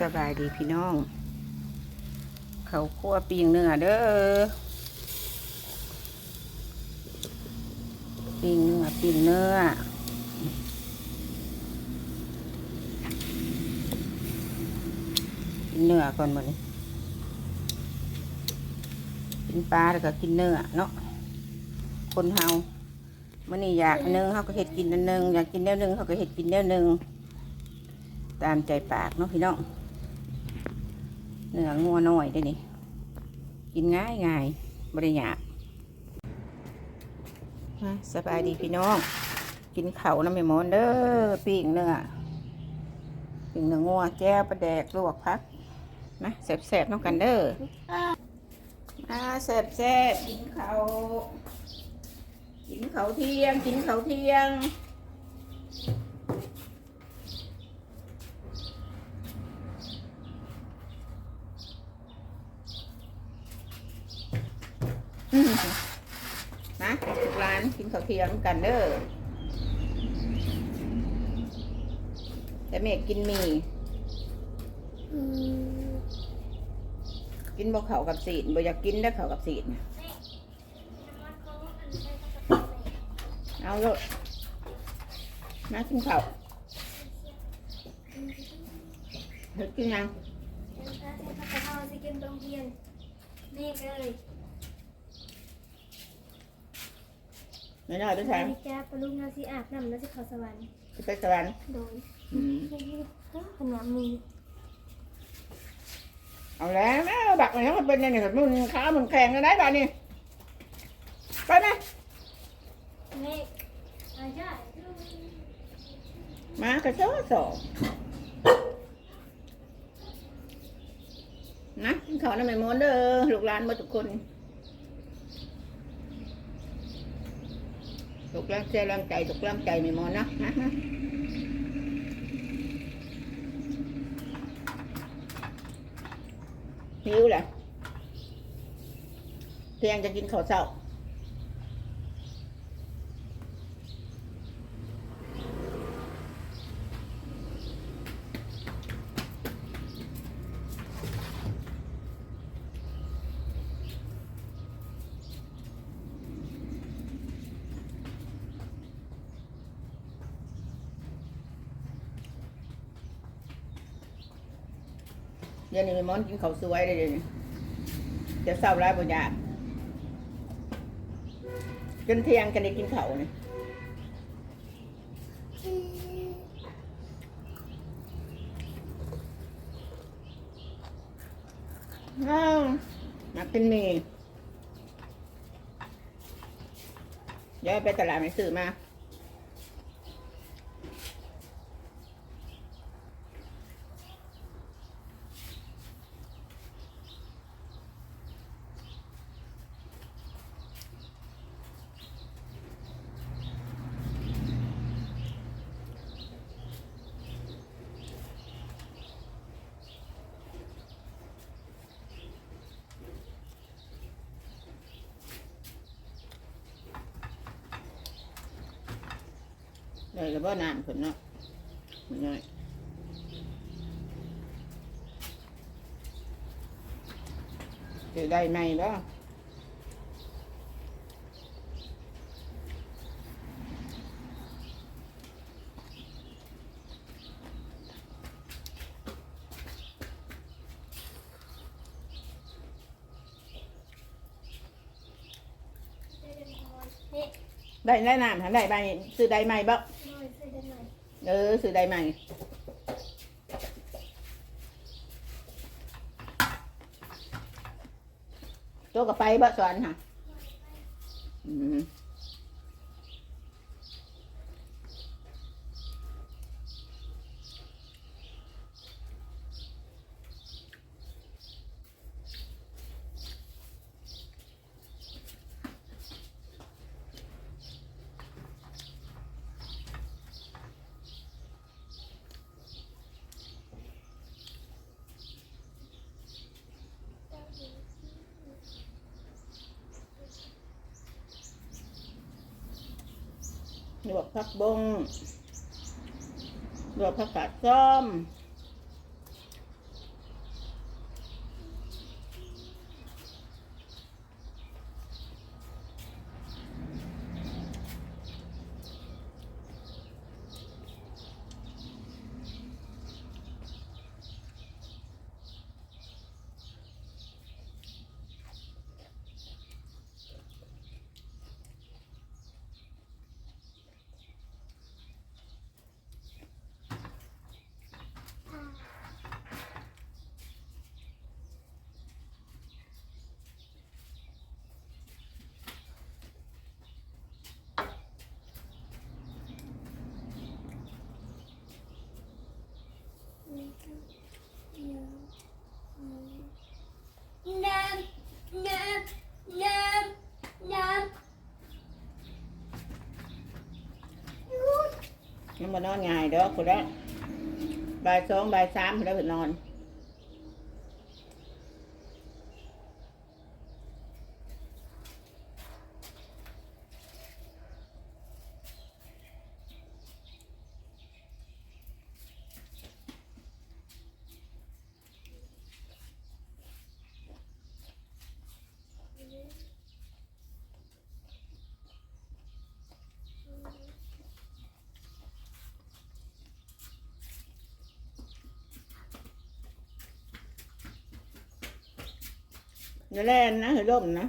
สบายดีพี่น้อง เขาคั่วปีงเนื้อเด้อปีงเนื้อปีงเนื้อกินเนื้อก่อนมื้อนกินปลาแล้วก็กินเนื้อเนาะคนเฮามื่อนี้อยากอันหนึงเขาก็เห็ดกินอันหนึงอยากกินแนวหนึงเขาก็เห็ดกินแนวหนึงตามใจปากเนาะพี่น้อง เนื้องัวน้อยได้นี่กินง่ายง่ายบริยาสบายดีพี่น้อง กินเข่าวน้ำไม่มอนเด้อปีกเนื้อปีกเนื้องัวแจ้ปลาแดกลวกพักนะแสบๆน้องกันเด้ออ่าแสบๆกินเขากินเขาเที่ยง กินเขาเที่ยง นะทุกร้านกินข้าวเที่ยงกันเด้อแต่เมฆกินหมีกินบ่เขากับสีนบอยากกินได้เขากับสีนเอาเลยมากินข้าเฮ็ดกินยังเอากินโรงเรีย นนี่เลยไม่น่าด้วยใช่นาฬิกาปลุงนาสิอาบน้ำนาสิเขาสวรรค์จะไปสวรรค์โดยอืมขนมมีเอาแล้วนะบักมันยังเป็นยังไงแบบมึงขามึงแข็งกันได้ป่ะนี่ไปไหมนี่อาจารย์มากระโจสองนะกินเขาน้ำไม่มอนเด้อลูกหลานหมาทุกคน ลูกแรงใจแรงใจลูกแรงใจไม่มอนะนะนะหิวแหละเพียงจะกินข้าวเช้า เดี๋ยวนี้ม่มอนกินข้าวสวยเลยเดี๋ยวนี้เดี๋ยวเศร้าร้ายบ่ยากจนเที่ยงกันได้กินข้าวนี่อ้าวมาเป็นเมย์เดี๋ยวไปตลาดไปซื้อมา เลยแล้วบ่นานคนเนาะมันน้อยจะได้ไหมบ่ได้ได้น้ำหันได้ใบซื้อได้ไหมบ่ เออซื้อได้ไหมตัวกับไฟบะสอนค่ะ อืม ลวกผักบงลวกผักกาดซ้อม มานอนง่ายเด้อคนละบ่ายสองบ่ายสามคนละเพิ่นนอน อย่าแล่นนะให้ร่มนะ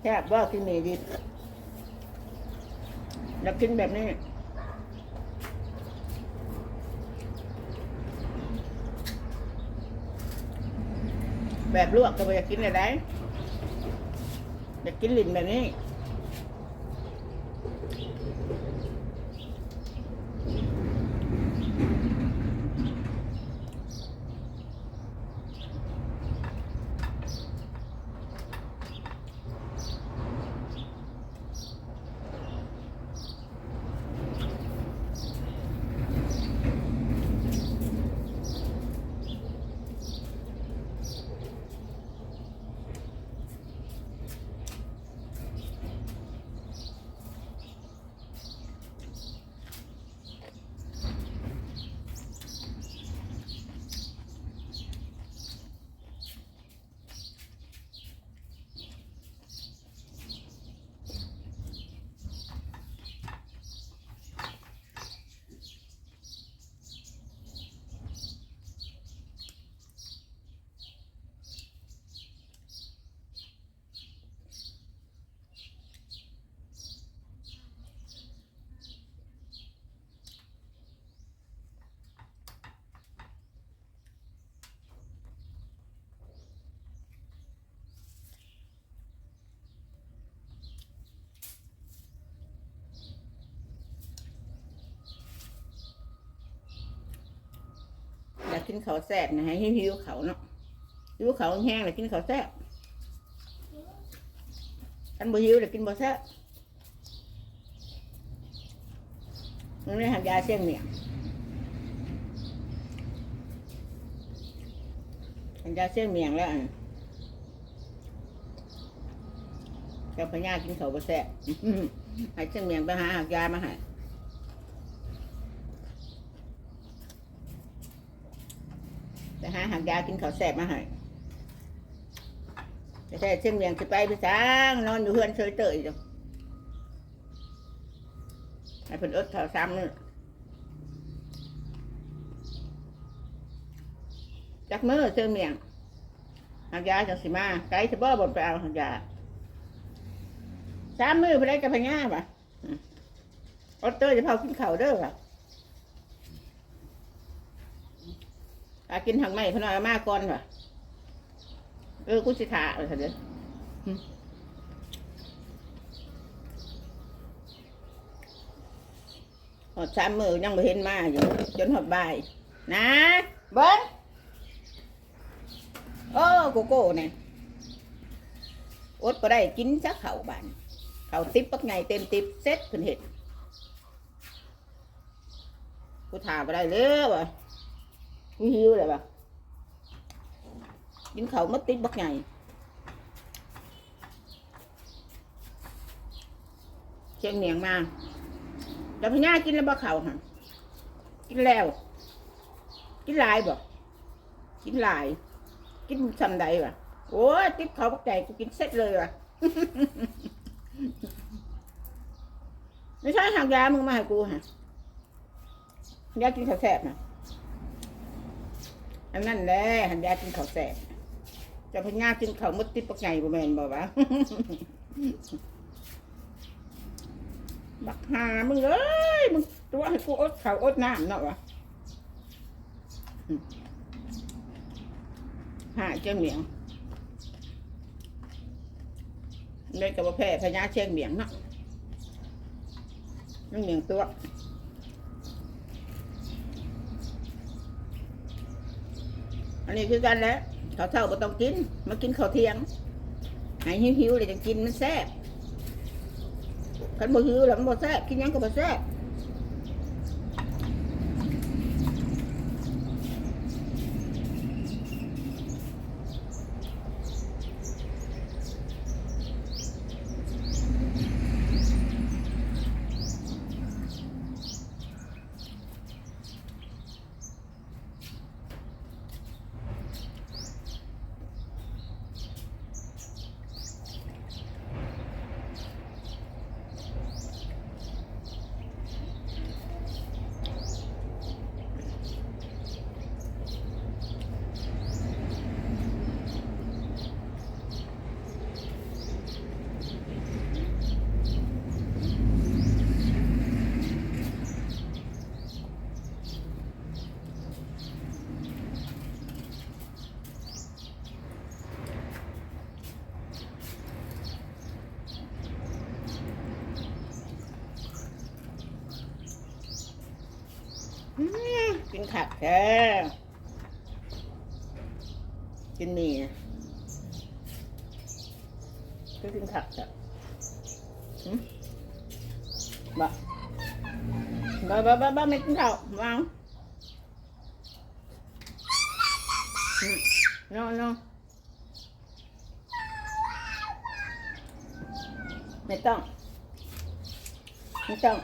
แค่บว่ากินหมี่ดิบแล้วกินแบบนี้ แบบลวกก็ไม่อยากกินอะไรอยากกินลิ้นแบบนี้ กินข้าวแซ่บนะให้หิวเขาเนาะหิวเขาแห้งเลยกินข้าวแซ่บอันบ่หิวเลยกินบ่แซ่บมันไม่หักยาเสี่ยงเนี่ยหักยาเสี่ยงเมียงแล้วอันเจ้าพญากินเขาบ่แซ่บให้เสี่ยงเมียงไปหาหักยามาให้ จะหาหักยากินข้าวแซบมาให้จะใช่เส้นเวียงจะไปไปจ้างนอนอยู่เฮือนเฉยเตยจ้ะให้เพิ่นอดข้าวซ้ำนี่จักมือเส้นเมียงหักยาจังสิมาไกลจะบ่บ่ไปเอาหักยาสามมือไปได้กับพญาป่ะออดเตยจะเผากินข้าวเด้อป่ะ อากินทางไม่พนอยมาก่อนว่ะเออกูสิถาเลยเถอะเด้อหึหอดสามมือยังไม่เห็นมาอยู่จนหอดบ่าย นะเบิ้งโอ้โกโก้เนี่ยอดก็ได้กินสักเข่าบานเข่าติ๊บปักไงเต็มติ๊บเซ็ตเพิ่นเห็ดกูถาไปได้เลยว่ะ กูหิวเลยปะกินเขาว mất tích bất ngày เชียงเหนียงมาแต่พี่ย่ากินแล้วบ่เขาฮะกินแล้วกินหลายบ่กินหลาย กินซำใดวะโอันนั้นแหละหันยากินข้าวแซ่บจะพญากินข้าวมดติดปักไงบ่แมนบ่วะบักหามึงเอ้ยมึงตัวให้กูอดข้าวอดน้ำเนาะวะหาเจ้าเหมียงเลยกับว่าแพร่พญาเชียงเหมียงเนาะนั่งเหมียงตัว อันนี้คือกันแหล้วข้าวเท่าก็ต้องกิน มากินข้าวเที่ยงให้หิวๆเลยจะกินมันแซ่บคันบ่หิวแล้วมันบ่แซ่บกินหยังก็บ่แซ่บ กินขัดแท้กินหมี่นะก็กินขัดจ้ะหืมบ่บ่บ่บ่บ่ไม่กินข้าววางอืม no no ไม่ต้อง ไม่ต้อง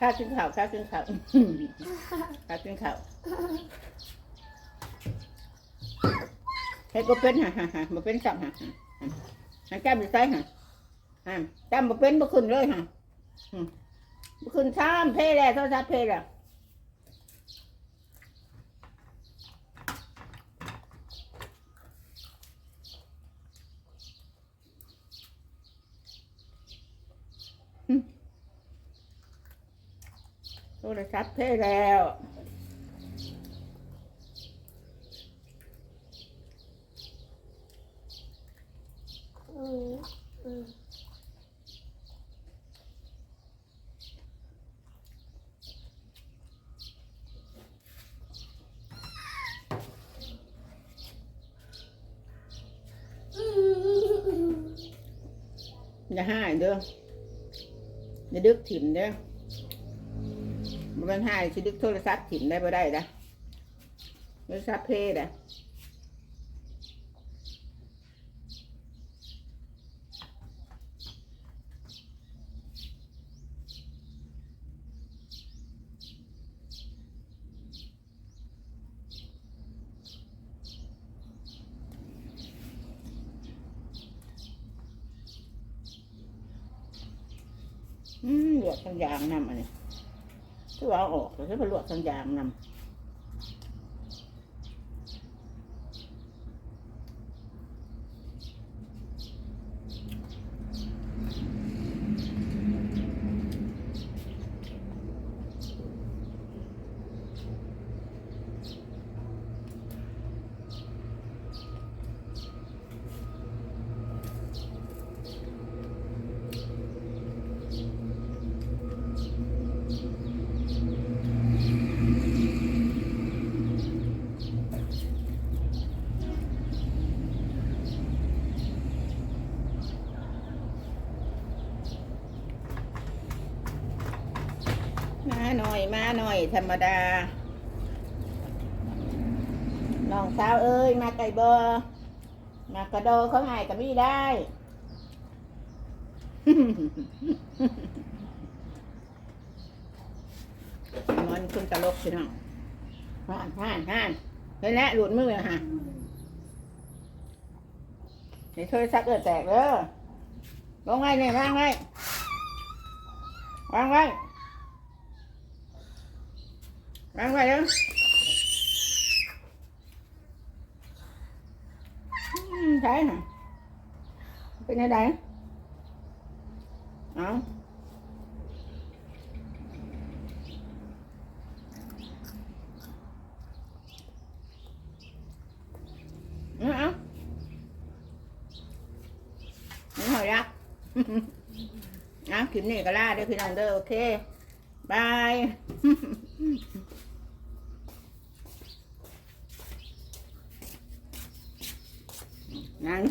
ข้าวกินข้าวข้าวกินข้าวข้าวกินข้าวเฮ็ดบ่เป็นฮะฮะฮะบ่เป็นสับฮะฮะฮะฮะจ้ำอยู่ไสฮะฮะจ้ำบ่เป็นบ่ขึ้นเลยฮะอืมบ่ขึ้นซ้ำเพแล้วโทรศัพท์เพแล้ว โทรศัพท์เพแล้วอืมอืมอย่าห้ายเด้ออย่าดึกถิ่มเด้อ บ่แมันหายสิดึกโทรศัพท์ถิ่มได้บ่ได้นะโทรศัพท์เพนะอืมลวกทั้งยางน้ำอันนี้ คือเอาออกแล้วก็ไปลวกทั้งยางนำ ธรรมดา น้องสาวเอ้ย มาไก่บอมากระโดเขาหายกับมี่ได้มันคุณตลกใช่ไหมห่านห่านห่านเห็นแล้วหลุดมือแล้วฮะเดี๋ยวโทรศัพท์เกิดแตกเด้อลงไว้เนี่ยวางไว้วางไว้ วางไว้เด้ออืมใช่ฮะเป็นยังไงเอาเอาเอา นะ